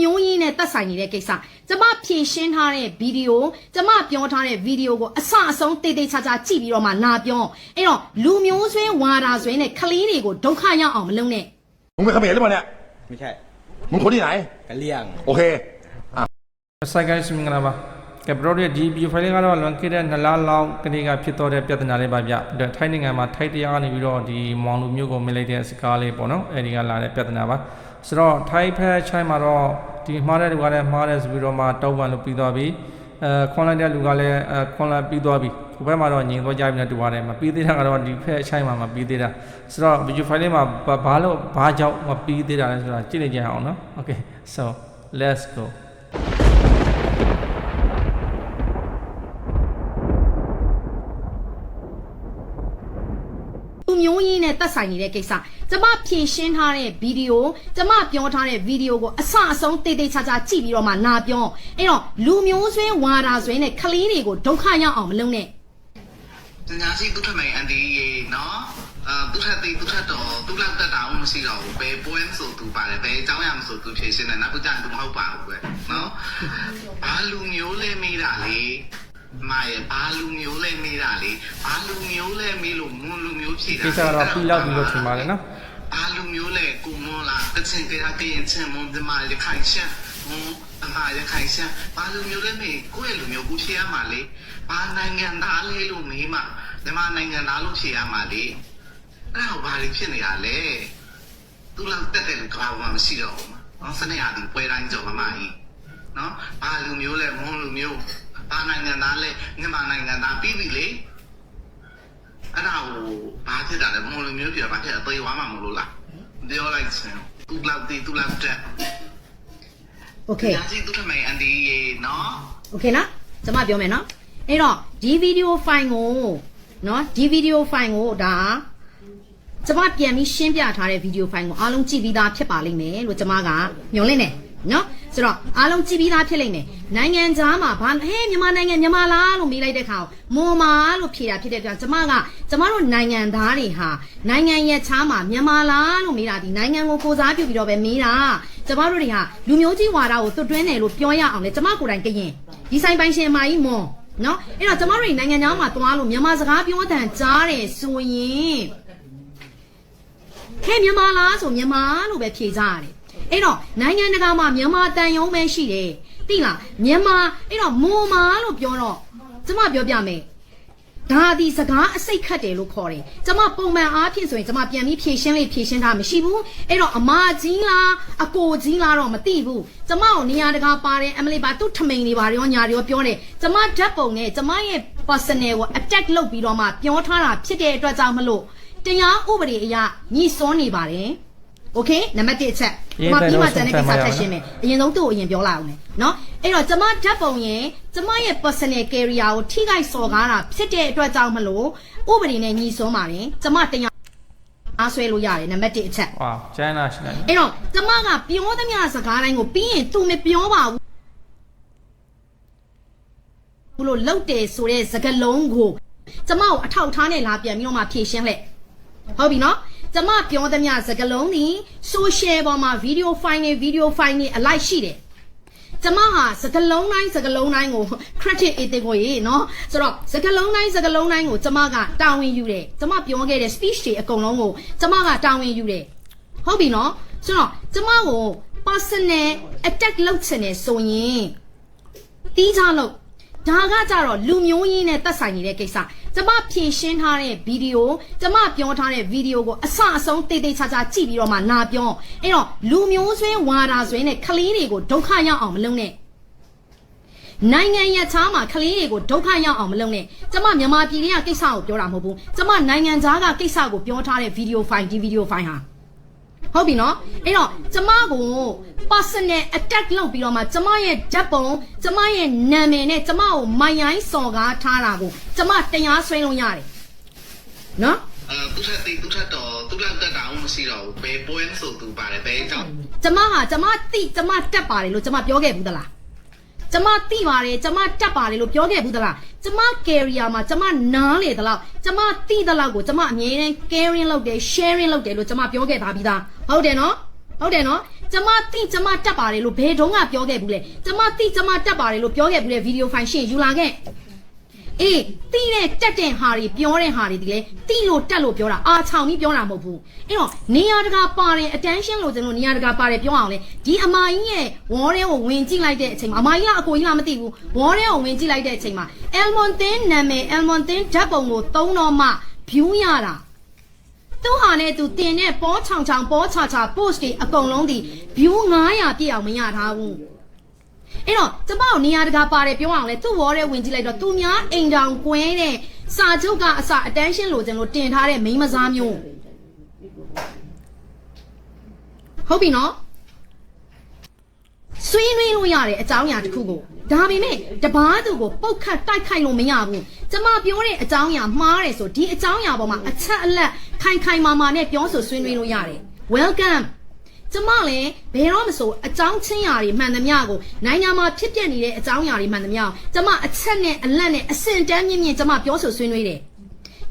မျိုးကြီးနဲ့သက်ဆိုင်နေတဲ့ကိစ္စကျမဖြည့်ရှင်းထားတဲ့ဗီဒီယိုကျမပြောထားတဲ့ဗီဒီယိုကိုအဆအဆုံးတေးသေးချာချာကြည့်ပြီးတော့မှလာပြောအဲ့တော့လူမျိုးဆွဲဝါတာဆွဲနဲ့ကလေးတွေကိုဒုက္ခရောက်အောင်မလုပ်နဲ့ มึงเป็นเขมรหรือเปล่าเนี่ย ไม่ใช่ มึงคนที่ไหน กะเลี่ยง โอเค ဆိုင်ကိုင်းစမင်္ဂလာပါ ကဲဘရိုရဲ့ဒီဗီဒီယိုဖိုင်လေးကတော့လွန်ခဲ့တဲ့နှစ်လလောက်ကလေးကဖြစ်တော့တဲ့ပြဿနာလေးပါဗျအဲ့ထိုင်းနိုင်ငံမှာထိုက်တရားကနေပြီးတော့ဒီမောင်လူမျိုးကိုမလိုက်တဲ့စကားလေးပေါ့နော်အဲ့ဒီကလာတဲ့ပြဿနာပါဆိုတော့ထိုင်းဖက်ချိုင်းမှာတော့ဒီမှားတဲ့လူကလည်းမှားတယ်ဆိုပြီးတော့မှတောက်ပန်လို့ပြီးသွားပြီအဲခွန်လိုက်တဲ့လူကလည်းအဲခွန်လိုက်ပြီးသွားပြီဟိုဘက်မှာတော့ညင်သွားကြပြီနဲ့တူပါတယ်မပြီးသေးတာကတော့ဒီဖက်ချိုင်းမှာမပြီးသေးတာဆိုတော့ဗီဒီယိုဖိုင်လေးမှာဘာလို့ဘာကြောင့်မပြီးသေးတာလဲဆိုတာကြည့်နေကြအောင်နော် okay so let's go လူမျိုးကြီးနဲ့သက်ဆိုင်နေတဲ့ကိစ္စကျမဖြည့်ရှင်းထားတဲ့ဗီဒီယိုကျမပြောထားတဲ့ဗီဒီယိုကိုအဆအဆုံးတေးသေးချာချာကြည့်ပြီးတော့မှလာပြောအဲ့တော့လူမျိုးဆွဲဝါတာဆွဲနဲ့ကလေးတွေကိုဒုက္ခရောက်အောင်မလုပ်နဲ့ညာစီသူထမိုင်အန်ဒီရေနော်အာသူထက်သေးသူထက်တော့သူလောက်တက်တာအောင်မရှိတော့ဘူးဘယ်ပွဲဆိုသူပါတယ်ဘယ်အကြောင်းရမဆိုသူဖြေရှင်းတယ်နောက်ကြသူမဟုတ်ပါဘူးပဲနော်ဘာလူမျိုးလဲမေးတာလေ မာရဲ့ဘာလူမျိုးလဲမေးတာလေဘာလူမျိုးလဲမေးလို့မွန်လူမျိုးဖြေတာကိစ္စကတော့ပြီးလောက်ပြီလို့ထင်ပါတယ်နော်ဘာလူမျိုးလဲကိုမွန်လားတချင်ကြတာကရင်ချင်မွန်ဒီမာရခိုင်ရှန်မွန်အမရခိုင်ရှန်ဘာလူမျိုးလဲမေးကိုယ့်ရဲ့လူမျိုးကိုဖြေရမှာလေဘာနိုင်ငံသားလဲလို့မေးမှာဒီမှာနိုင်ငံသားလို့ဖြေရမှာလေအဲ့တော့ဘာလို့ဖြစ်နေရလဲသူလောက်တက်တဲ့လူကဘာမှမရှိတော့ဘူး။နော်စနေရသည်ပွဲတိုင်းကြော်မမကြီး။နော်ဘာလူမျိုးလဲမွန်လူမျိုး ဘာနိုင်ငံသားလဲမြန်မာနိုင်ငံသားပြီးပြီလေအဲ့ဒါကိုဘာဖြစ်တာလဲမလို့မျိုးပြဘာဖြစ်တာသေသွားမှာမလို့လားပြောလိုက်စင်သူ့လောက်တည်သူ့လောက်တက် Okay ဒါကြည့်သူ့ထမိုင်အန်ဒီရေနော် Okay နော်ကျွန်မပြောမယ်နော်အဲ့တော့ဒီဗီဒီယိုဖိုင်ကိုနော်ဒီဗီဒီယိုဖိုင်ကိုဒါကျွန်မပြန်ပြီးရှင်းပြထားတဲ့ဗီဒီယိုဖိုင်ကိုအားလုံးကြည့်ပြီးသားဖြစ်ပါလိမ့်မယ်လို့ကျွန်မကညွှန်လင်းတယ်နော် ဆိုတော့အားလုံးကြည့်ပြီးသားဖြစ်လိမ့်မယ်နိုင်ငံခြားမှာဘာဟဲ့မြန်မာနိုင်ငံမြန်မာလားလို့မေးလိုက်တဲ့ခါမွန်မာလို့ဖြေတာဖြစ်တဲ့ကြောင့်ကျမကကျမတို့နိုင်ငံသားတွေဟာနိုင်ငံရဲ့ခြားမှာမြန်မာလားလို့မေးတာဒီနိုင်ငံကိုကိုစားပြုပြီးတော့ပဲမေးတာကျမတို့တွေဟာလူမျိုးကြီးဝါဒကိုသွတ်တွင်းတယ်လို့ပြောရအောင်လေကျမကိုယ်တိုင်ကရင်ဒီဆိုင်ပိုင်ရှင်အမကြီးမွန်နော်အဲ့တော့ကျမတို့တွေနိုင်ငံခြားမှာသွားလို့မြန်မာစကားပြောတဲ့ကြားတယ်ဆိုရင်ဟဲ့မြန်မာလားဆိုမြန်မာလို့ပဲဖြေကြရတယ် အဲ့တော့နိုင်ငံတကာမှာမြန်မာတန်ယုံပဲရှိတယ်သိလားမြန်မာအဲ့တော့မွန်မာလို့ပြောတော့ကျမပြောပြမယ်ဒါဒီစကားအစိတ်ခတ်တယ်လို့ခေါ်တယ်ကျမပုံမှန်အားဖြင့်ဆိုရင်ကျမပြန်ပြီးဖြည့်ရှင်းလေးဖြည့်ရှင်းတာမရှိဘူးအဲ့တော့အမကြီးလားအကိုကြီးလားတော့မသိဘူးကျမကိုနေရာတကာပါတယ်အမလေးပါသူ့ထမိန်တွေပါရောညာတွေရောပြောတယ်ကျမဓာတ်ပုံနဲ့ကျမရဲ့ personal ကို attack လုပ်ပြီးတော့မှပြောထားတာဖြစ်တဲ့အတွက်ကြောင့်မလို့တရားဥပဒေအရညှိစွန်းနေပါတယ်။ Okay နံပါတ်1အချက်ရေးဒီမှာတယ်ပြီးလို့မှကျန်တဲ့ကိစ္စဆုံးဖြတ်ထပါပ်ရှင်းမယ်။အရင်ဆုံးသူ့ကိုအရင်ပြောလိုက်အောင်မယ်နော်။အဲ့တော့ကျမဓာတ်ပုံရင်ကျမရဲ့ personal career ကိုထိခိုက်စော်ကားတာဖြစ်တဲ့အတွက်ကြောင့်မလို့ဥပဒေနဲ့ညှိစွန်းပါတယ်။ကျမတရားအားဆွဲလို့ရတယ်နံပါတ်1အချက်ဝါကျန်းလာရှိတယ်။အဲ့တော့ကျမကပြောသမျှစကားတိုင်းကိုပြီးရင်သူမပြောပါဘူး။ဘလို့လောက်တယ်ဆိုတဲ့စကားလုံးကိုကျမကိုအထောက်ထားနဲ့လာပြန်ပြီးတော့မှဖြည့်ရှင်းလိုက်ဟုတ်ပြီနော် ကျမပြောသမျှစကားလုံးဒီ social ပေါ်မှာ video file နဲ့ video file နဲ့အလိုက်ရှိတယ်ကျမဟာစကားလုံးတိုင်းစကားလုံးတိုင်းကို credit အတင်ကိုရေနော်ဆိုတော့စကားလုံးတိုင်းစကားလုံးတိုင်းကိုကျမကတာဝန်ယူတယ်ကျမပြောခဲ့တဲ့ speech တွေအကုန်လုံးကိုကျမကတာဝန်ယူတယ်ဟုတ်ပြီနော်ဆိုတော့ကျမကို personal attack လုပ်ချင်တယ်ဆိုရင်တီးကြလို့ ဒါကကြတော့လူမျိုးကြီးနဲ့သက်ဆိုင်နေတဲ့ကိစ္စကျမဖြည့်ရှင်းထားတဲ့ဗီဒီယိုကျမပြောထားတဲ့ဗီဒီယိုကိုအဆအဆုံးတေးသေးချာချာကြည့်ပြီးတော့မှလာပြောအဲ့တော့လူမျိုးဆွဲဝါတာဆွဲနဲ့ကလေးတွေကိုဒုက္ခရောက်အောင်မလုပ်နဲ့နိုင်ငံရခြားမှာကလေးတွေကိုဒုက္ခရောက်အောင်မလုပ်နဲ့ကျမမြန်မာပြည်ကကိစ္စကိုပြောတာမဟုတ်ဘူးကျမနိုင်ငံသားကကိစ္စကိုပြောထားတဲ့ဗီဒီယိုဖိုင်ဒီဗီဒီယိုဖိုင်ဟာ ဟုတ်ပြီနော်အဲ့တော့ကျမကို personal attack လုပ်ပြီးတော့မှကျမရဲ့ဓာတ်ပုံကျမရဲ့နာမည်နဲ့ကျမကိုမိုင်ရိုင်းစော်ကားထားတာကိုကျမတရားဆွဲလို့ရတယ်နော်အဲသူထက်သေးသူထက်တော့သူလောက်တက်တာအောင်မရှိတော့ဘူးဘယ်ပွဲဆိုသူပါတယ်ဘယ်အကြောင်းကျမဟာကျမတိကျမတက်ပါတယ်လို့ကျမပြောခဲ့ဘူးသလား ကျမတိပါတယ်ကျမတက်ပါတယ်လို့ပြောခဲ့ဘူးသလားကျမ career မှာကျမနားလေသလောက်ကျမတိသလောက်ကိုကျမအမြဲတမ်း caring လုပ်တယ် sharing လုပ်တယ်လို့ကျမပြောခဲ့ပါပြီးသားဟုတ်တယ်နော်ဟုတ်တယ်နော်ကျမတိကျမတက်ပါတယ်လို့ဘယ်တုန်းကပြောခဲ့ဘူးလဲကျမတိကျမတက်ပါတယ်လို့ပြောခဲ့ဘူးလေဗီဒီယိုဖိုင်ရှင်းယူလာခဲ့ အေးတိတဲ့တက်တဲ့ဟာတွေပြောတဲ့ဟာတွေဒီလေတိလို့တက်လို့ပြောတာအာချောင်ပြီးပြောတာမဟုတ်ဘူးအဲ့တော့နေရာတကာပါတယ် attention လို့ကျွန်တော်နေရာတကာပါတယ်ပြောအောင်လေဒီအမကြီးရဲ့ဝေါ်ထဲကိုဝင်ကြည့်လိုက်တဲ့အချိန်မှာအမကြီးကအကိုကြီးလားမသိဘူးဝေါ်ထဲကိုဝင်ကြည့်လိုက်တဲ့အချိန်မှာ Elmon Tin နာမည် Elmon Tin ဓာတ်ပုံကိုသုံးတော့မှ view ရတာသူဟာနဲ့သူတင်တဲ့ပေါ်ချောင်ချောင်ပေါ်ချာချာ post တွေအကုန်လုံးဒီ view 900ပြည့်အောင်မရထားဘူး အဲ့တော့ကျမတို့နေရာတကာပါတယ်ပြောအောင်လေသူ့ဝေါ်ထဲဝင်ကြည့်လိုက်တော့သူများအိမ်တောင်ကွဲတဲ့စာချုပ်ကအစ attention လို့ကျွန်တော်တင်ထားတဲ့မိန်းမစားမျိုးဟုတ်ပြီနော်ဆွေးနွေးလို့ရတဲ့အကြောင်းအရာတစ်ခုကိုဒါပေမဲ့တပားသူကိုပုတ်ခတ်တိုက်ခိုက်လို့မရဘူးကျမပြောတဲ့အကြောင်းအရာမှားတယ်ဆိုဒီအကြောင်းအရာပေါ်မှာအချက်အလက်ခိုင်ခိုင်မာမာနဲ့ပြောဆိုဆွေးနွေးလို့ရတယ် welcome ကျမလည်းဘယ်တော့မဆိုအကြောင်းချင်းရာတွေမှန်သမျှကိုနိုင်ငံမှာဖြစ်ပျက်နေတဲ့အကြောင်းအရာတွေမှန်သမျှကိုကျမအချက်နဲ့အလက်နဲ့အစင်တန်းမြင့်မြင့်ကျမပြောဆိုဆွေးနွေးတယ်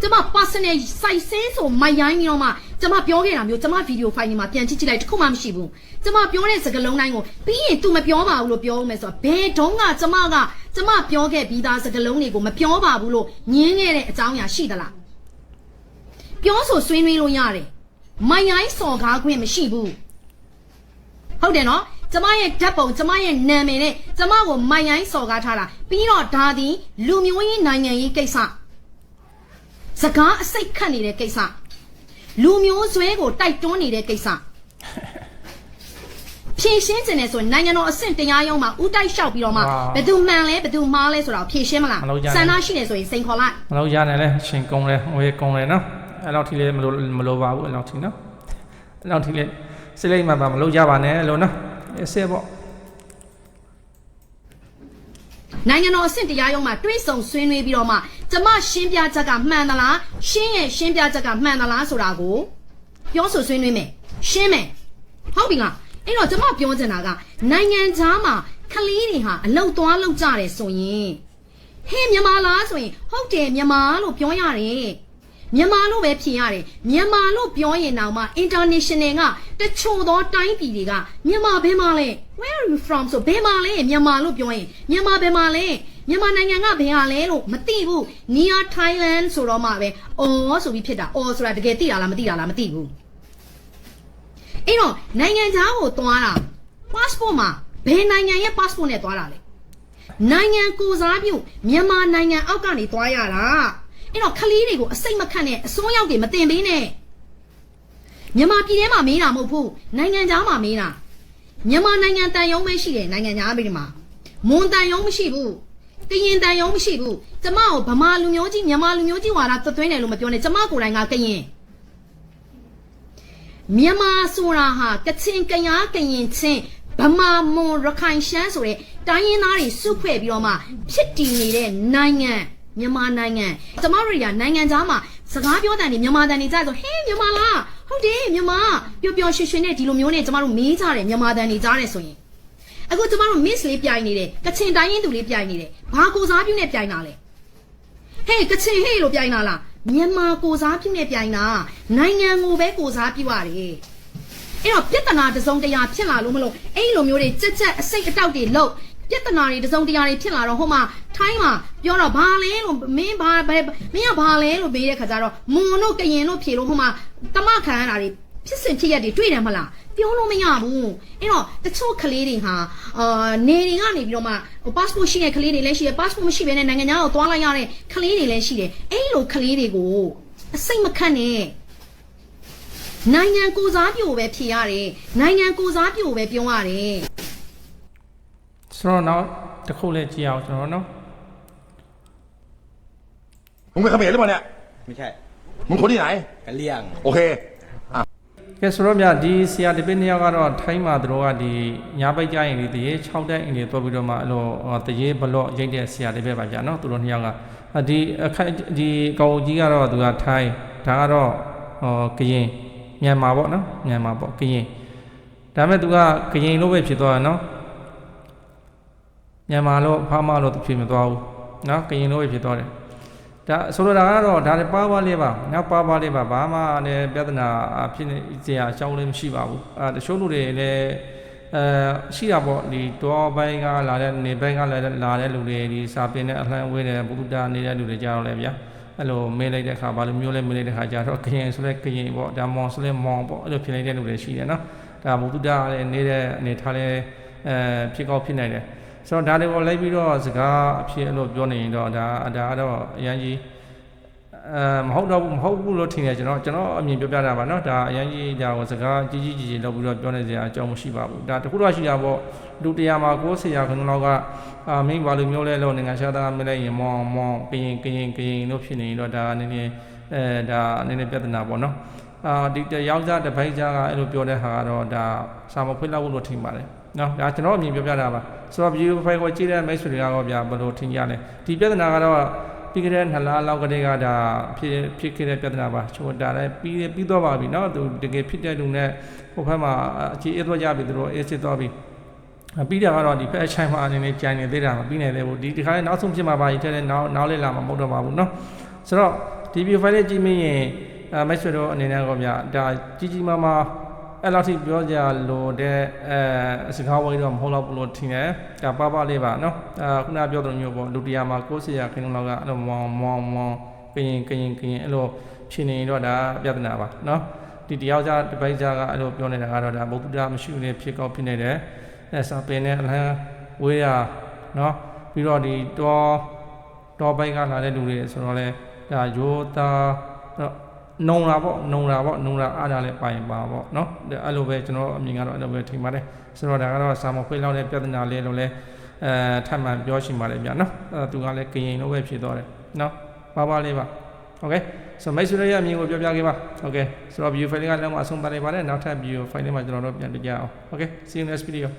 ကျမ personal စိုက်စင်းဆိုမိုက်ရိုင်းပြီးတော့မှကျမပြောခဲ့တာမျိုးကျမဗီဒီယိုဖိုင်တွေမှာပြန်ကြည့်ကြည့်လိုက်တစ်ခုမှမရှိဘူးကျမပြောတဲ့စကားလုံးတိုင်းကိုပြီးရင် तू မပြောပါဘူးလို့ပြောဦးမယ်ဆိုတော့ဘယ်တုန်းကကျမကကျမပြောခဲ့ပြီးသားစကားလုံးတွေကိုမပြောပါဘူးလို့ညင်းခဲ့တဲ့အကြောင်းအရာရှိသလားပြောဆိုဆွေးနွေးလို့ရတယ်မိုက်ရိုင်းစော်ကားခွင့်မရှိဘူး ဟုတ်တယ်နော်ကျမရဲ့ဓာတ်ပုံကျမရဲ့နာမည်နဲ့ကျမကိုမိုက်ရိုင်းစော်ကားထားတာပြီးတော့ဒါသည်လူမျိုးရေးနိုင်ငံရေးကိစ္စစကားအစိတ်ခတ်နေတဲ့ကိစ္စလူမျိုးဆွဲကိုတိုက်တွန်းနေတဲ့ကိစ္စဖြည့်ရှင်းခြင်းနဲ့ဆိုရင်နိုင်ငံတော်အဆင့်တရားရုံးမှာဥတိုက်လျှောက်ပြီးတော့မှဝါဘယ်သူမှန်လဲဘယ်သူမှားလဲဆိုတာကိုဖြည့်ရှင်းမလားမလုပ်ကြနဲ့ဆန္ဒရှိနေဆိုရင်စိန်ခေါ်လိုက်မလို့ရနေလဲရှင်ကုံလဲငွေကုံလဲနော်အဲ့လောက်ထိလေမလို့မလို့ပါဘူးအဲ့လောက်ထိနော်အဲ့လောက်ထိလေ စိတ်လိုက်မှပါမလို့ရပါနဲ့လို့နော်အစ်စေပေါ့နိုင်ငံတော်အဆင့်တရားရုံးမှာတွေးဆုံဆွေးနွေးပြီးတော့မှကျမရှင်းပြချက်ကမှန်သလားရှင်းရဲ့ရှင်းပြချက်ကမှန်သလားဆိုတာကိုပြောဆိုဆွေးနွေးမယ်ရှင်းမယ်ဟုတ်ပြီလားအဲ့တော့ကျမပြောချင်တာကနိုင်ငံခြားမှာကလေးတွေဟာအလုတ်သွားလောက်ကြတယ်ဆိုရင်ဟဲ့မြန်မာလားဆိုရင်ဟုတ်တယ်မြန်မာလို့ပြောရတယ် မြန်မာလို့ပဲဖြေရတယ်မြန်မာလို့ပြောရင်တောင်မှ international ကတချို့သောတိုင်းပြည်တွေကမြန်မာဘယ်မှာလဲ where are you from ဆိုဘယ်မှာလဲမြန်မာလို့ပြောရင်မြန်မာဘယ်မှာလဲမြန်မာနိုင်ငံကဘယ်ဟာလဲလို့မသိဘူး near Thailand ဆိုတော့မှပဲအော်ဆိုပြီးဖြစ်တာအော်ဆိုတာတကယ်သိတာလားမသိတာလားမသိဘူးအဲ့တော့နိုင်ငံခြားကိုသွားတာ passport မှာဘယ်နိုင်ငံရဲ့ passport နဲ့သွားတာလဲနိုင်ငံကိုစားပြုမြန်မာနိုင်ငံအောက်ကနေသွားရတာ အဲ့တော့ခလေးတွေကိုအစိတ်မခတ်နဲ့အစွန်းရောက်တွေမတင်ပေးနဲ့မြန်မာပြည်ထဲမှာမေးတာမဟုတ်ဘူးနိုင်ငံခြားမှာမေးတာမြန်မာနိုင်ငံတန်ယုံပဲရှိတယ်နိုင်ငံခြားပြည်မှာမွန်တန်ယုံမရှိဘူးကရင်တန်ယုံမရှိဘူးကျမကိုဗမာလူမျိုးကြီးမြန်မာလူမျိုးကြီးဝါဒသွတ်သွင်းတယ်လို့မပြောနဲ့ကျမကိုယ်တိုင်ကကရင်မြန်မာဆိုတာဟာကချင်ကရားကရင်ချင်းဗမာမွန်ရခိုင်ရှမ်းဆိုတဲ့တိုင်းရင်းသားတွေစုဖွဲ့ပြီးတော့မှဖြစ်တည်နေတဲ့နိုင်ငံ မြန်မာနိုင်ငံကျမတို့တွေကနိုင်ငံသားမှာစကားပြောတဲ့နေမြန်မာတန်နေကြဆိုဟေးမြန်မာလားဟုတ်တယ်မြန်မာပျော်ပျော်ရွှင်ရွှင်နဲ့ဒီလိုမျိုးနဲ့ကျမတို့မေးကြတယ်မြန်မာတန်နေကြတယ်ဆိုရင်အခုကျမတို့ miss လေးပြိုင်နေတယ်ကချင်တိုင်းရင်းသူလေးပြိုင်နေတယ်ဘာကိုစားပြုနဲ့ပြိုင်တာလဲဟေးကချင်ဟေးလို့ပြိုင်တာလားမြန်မာကိုစားပြုနဲ့ပြိုင်တာနိုင်ငံကိုပဲကိုစားပြုရတယ်အဲ့တော့ပြဿနာတစ်စုံတစ်ရာဖြစ်လာလို့မလို့အဲ့လိုမျိုးတွေကြက်ကြက်အစိတ်အတောက်တွေလောက် ပြဿနာတွေတစ်စုံတစ်ရာတွေဖြစ်လာတော့ဟိုမှာထိုင်းမှာပြောတော့ဘာလဲလို့မင်းဘာဘယ်မင်းကဘာလဲလို့မေးတဲ့ခါကျတော့မွန်တို့ကရင်တို့ဖြေလို့ဟိုမှာတမခံရတာတွေဖြစ်စဉ်ဖြစ်ရက်တွေတွေ့တယ်မလားပြောလို့မရဘူးအဲ့တော့တချို့ကလေးတွေဟာအာနေတွေကနေပြီးတော့မှဟို passport ရှိတဲ့ကလေးတွေလည်းရှိတယ် passport မရှိဘဲနဲ့နိုင်ငံခြားကိုသွားလိုက်ရတဲ့ကလေးတွေလည်းရှိတယ်အဲ့လိုကလေးတွေကိုအစိတ်မခတ်နဲ့နိုင်ငံကိုစားပြုကိုပဲဖြေရတယ်နိုင်ငံကိုစားပြုကိုပဲပြောရတယ် ဆိုတော့နောက်တစ်ခုလေးကြည့်အောင်ကျွန်တော်နော် มึงเป็นเขมรหรือเปล่าเนี่ย ไม่ใช่ มึงคนที่ไหน กะเลี่ยง โอเค ကဲဆိုတော့ဗျဒီဆရာတပည့်နှစ်ယောက်ကတော့ထိုင်းမှာသူတို့ကဒီညာဘက်ကြရင်ဒီတရေ6တက်အင်တွေတွက်ပြီးတော့မှအဲ့လိုတရေဘလော့ရိတ်တဲ့ဆရာတပည့်ပါဗျာနော်သူတို့နှစ်ယောက်ကဒီအခက်ဒီကောင်ကြီးကတော့သူကထိုင်းဒါကတော့ဟောကရင်မြန်မာပေါ့နော်မြန်မာပေါ့ကရင်ဒါပေမဲ့သူကကရင်လို့ပဲဖြစ်သွားတယ်နော် မြန်မာလို့ဖားမလို့သူဖြစ်မသွားဘူးနော်ကရင်လို့ပဲဖြစ်သွားတယ်ဒါဆိုလိုတာကတော့ဒါလည်းပါပါလေးပါနောက်ပါပါလေးပါဘာမှလည်းပြဿနာဖြစ်နေစရာအကြောင်းလည်းမရှိပါဘူးအဲတချို့လူတွေလည်းအဲရှိတာပေါ့ဒီတောပိုင်းကလာတဲ့နေပိုင်းကလာတဲ့လာတဲ့လူတွေဒီစာပင်နဲ့အလှမ်းဝေးတဲ့ဘုဒ္ဓနေတဲ့လူတွေကြတော့လေဗျာအဲ့လိုမေးလိုက်တဲ့အခါဘာလို့မျိုးလဲမေးလိုက်တဲ့အခါကျတော့ကရင်ဆိုလဲကရင်ပေါ့ဒါမောင်ဆိုလဲမောင်ပေါ့အဲ့လိုဖြစ်နေတဲ့လူတွေရှိတယ်နော်ဒါဘုဒ္ဓလည်းနေတဲ့အနေထားလဲအဲဖြစ်ကောက်ဖြစ်နိုင်တယ် ဆိုတော့ဒါတွေပေါ်လိုက်ပြီးတော့စကားအဖြစ်အဲ့လိုပြောနေရင်တော့ဒါဒါကတော့အရင်ကြီးအဲမဟုတ်တော့ဘူးမဟုတ်ဘူးလို့ထင်တယ်ကျွန်တော်ကျွန်တော်အမြင်ပြောပြတာပါနော်ဒါအရင်ကြီးဒါကိုစကားကြီးကြီးကြီးကြီးလောက်ပြီးတော့ပြောနေစရာအကြောင်းမရှိပါဘူးဒါတခုတော့ရှိတာပေါ့လူတရားမှာကိုယ်ဆရာခဏလောက်ကအာမင်းဘာလို့မျိုးလဲလို့နိုင်ငံခြားသားမလဲရင်မောင်းမောင်းကရင်ကရင်ကရင်လို့ဖြစ်နေရင်တော့ဒါနည်းနည်းအဲဒါနည်းနည်းပြဿနာပေါ့နော်အာဒီတယောက်ျားတစ်ပိုက်ကြားကအဲ့လိုပြောတဲ့ဟာကတော့ဒါစာမဖွင့်လောက်လို့ထင်ပါတယ် เนาะဒါကျွန်တော်အမြင်ပြောပြတာပါဆိုတော့ view file ကိုကြည့်တဲ့မိတ်ဆွေတွေကတော့ဗျာဘယ်လိုထင်ကြလဲဒီပြဿနာကတော့ ပြီးခဲ့တဲ့နှစ်လလောက်ကတည်းကဒါဖြစ်ဖြစ်ခဲ့တဲ့ပြဿနာပါချို့ဒါလည်းပြီးပြီးတော့ပါပြီเนาะသူတကယ်ဖြစ်တဲ့လူနဲ့ဟိုဘက်မှာအခြေအေးသွားကြပြီသူတို့အေးစစ်သွားပြီအပြီးတာကတော့ဒီဖက်အချိုင်မှာအနေနဲ့ကြိုင်နေသေးတာမပြီးနိုင်သေးဘူးဒီဒီခါလေးနောက်ဆုံးဖြစ်မှာပါရင်တဲ့နောက်နောက်လေးလာမှာမဟုတ်တော့ပါဘူးเนาะဆိုတော့ဒီ view file လေးကြည့်မရင်အမိတ်ဆွေတို့အနေနဲ့ကောဗျာဒါကြီးကြီးမားမား အဲ့လောက်ထိပြောကြလို့တဲ့အဲစကားဝိုင်းတော့မဟုတ်တော့ဘူးလို့ထင်တယ်ဒါပပလေးပါနော်အဲခုနပြောသလိုမျိုးပေါ့လူတရားမှာကိုယ်စီရခင်းလုံးလောက်ကအဲ့လိုမောင်မောင်မောင်ကရင်ကရင်ကရင်အဲ့လိုဖြစ်နေတော့ဒါပြဿနာပါနော်ဒီတယောက်ကြတပိုက်ကြကအဲ့လိုပြောနေတာကတော့ဒါဗုဒ္ဓမရှိနေဖြစ်ကောက်ဖြစ်နေတယ်အဲစာပင်နဲ့အလန်းဝေးရနော်ပြီးတော့ဒီတော်တော်ပိုက်ကလာတဲ့လူတွေဆိုတော့လဲဒါယောသား နုံလာပေါ့နုံလာပေါ့နုံလာအားဒါလည်းပိုင်ပါပေါ့เนาะအဲ့လိုပဲကျွန်တော်အမြင်ကတော့အဲ့လိုပဲထင်ပါတယ်ဆိုတော့ဒါကတော့စာမဖွေးလောက်တဲ့ပြဿနာလေးလို့လဲအဲထပ်မံပြောရှိပါတယ်ဗျာเนาะအဲသူကလည်းကရင်လို့ပဲဖြစ်သွားတယ်เนาะပါပါလေးပါ Okay ဆိုမိတ်ဆွေတို့ရဲ့အမြင်ကိုပြောပြခဲ့ပါ Okay ဆိုတော့ view file ကလည်းမအဆုံးသတ်နေပါတယ်နောက်ထပ် view file လေးမှာကျွန်တော်တို့ပြန်တွေ့ကြအောင် Okay see you next video